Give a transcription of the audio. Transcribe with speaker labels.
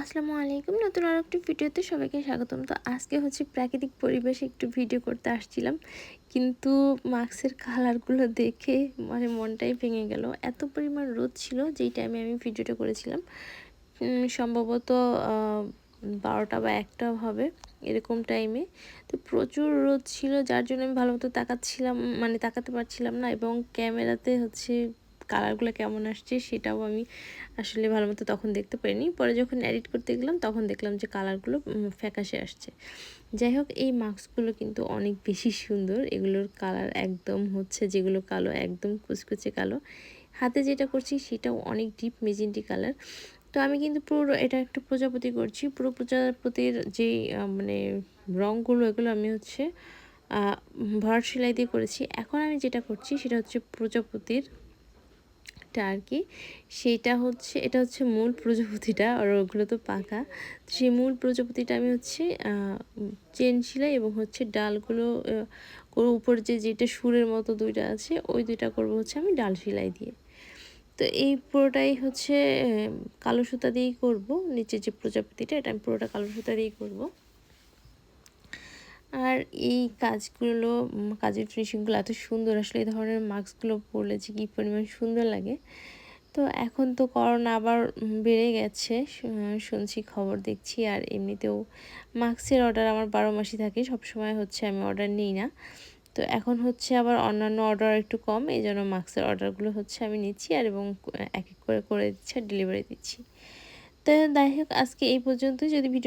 Speaker 1: আসসালামু আলাইকুম। নতুন আর একটি ভিডিওতে সবাইকে স্বাগতম। তো আজকে হচ্ছে প্রাকৃতিক পরিবেশে একটু ভিডিও করতে আসছিলাম, কিন্তু মাস্কের কালারগুলো দেখে মানে মনটাই ভেঙে গেল। এত পরিমাণ রোদ ছিল যেই টাইমে আমি ভিডিওটা করেছিলাম। সম্ভবত বারোটা বা একটা হবে এরকম টাইমে তো প্রচুর রোদ ছিল, যার জন্য আমি ভালো মতো তাকাচ্ছিলাম মানে তাকাতে পারছিলাম না এবং ক্যামেরাতে হচ্ছে কালারগুলো কেমন আসছে সেটাও আমি আসলে ভালো মতো তখন দেখতে পারিনি। পরে যখন এডিট করতে গেলাম, তখন দেখলাম যে কালারগুলো ফ্যাকাশে আসছে। যাই হোক, এই মাস্কগুলো কিন্তু অনেক বেশি সুন্দর। এগুলোর কালার একদম হচ্ছে যেগুলো কালো, একদম কুচকুচে কালো। হাতে যেটা করছি সেটাও অনেক ডিপ মেজেন্টি কালার। তো আমি কিন্তু পুরো, এটা একটা প্রজাপতি করছি। পুরো প্রজাপতির যেই মানে রঙগুলো এগুলো আমি হচ্ছে ভরাট সেলাই দিয়ে করেছি। এখন আমি যেটা করছি সেটা হচ্ছে প্রজাপতির একটা আর কি সেইটা হচ্ছে, এটা হচ্ছে মূল প্রজাপতিটা আর ওগুলো তো পাকা। সেই মূল প্রজাপতিটা আমি হচ্ছে চেন সেলাই এবং হচ্ছে ডালগুলো উপর যে, যেটা সুরের মতো দুইটা আছে, ওই দুইটা করব হচ্ছে আমি ডাল সেলাই দিয়ে। তো এই পুরোটাই হচ্ছে কালো সুতা দিয়েই করব। নিচে যে প্রজাপতিটা, এটা আমি পুরোটা কালো সুতা দিয়েই করব। আর এই কাজগুলো কাজের ফিনিশিংগুলো এত সুন্দর। আসলে এই ধরনের মাস্কগুলো পরলে যে কী পরিমাণ সুন্দর লাগে। তো এখন তো করোনা আবার বেড়ে গেছে। শুনছি, খবর দেখছি। আর এমনিতেও মাস্কের অর্ডার আমার বারো মাসই থাকে। সবসময় হচ্ছে আমি অর্ডার নিই না। তো এখন হচ্ছে আবার অন্যান্য অর্ডার একটু কম। এই জন্য মাস্কের অর্ডারগুলো হচ্ছে আমি নিচ্ছি আর এবং এক এক করে করে দিচ্ছি আর ডেলিভারি দিচ্ছি। তো যাই হোক, আজকে এই পর্যন্ত যদি ভিডিও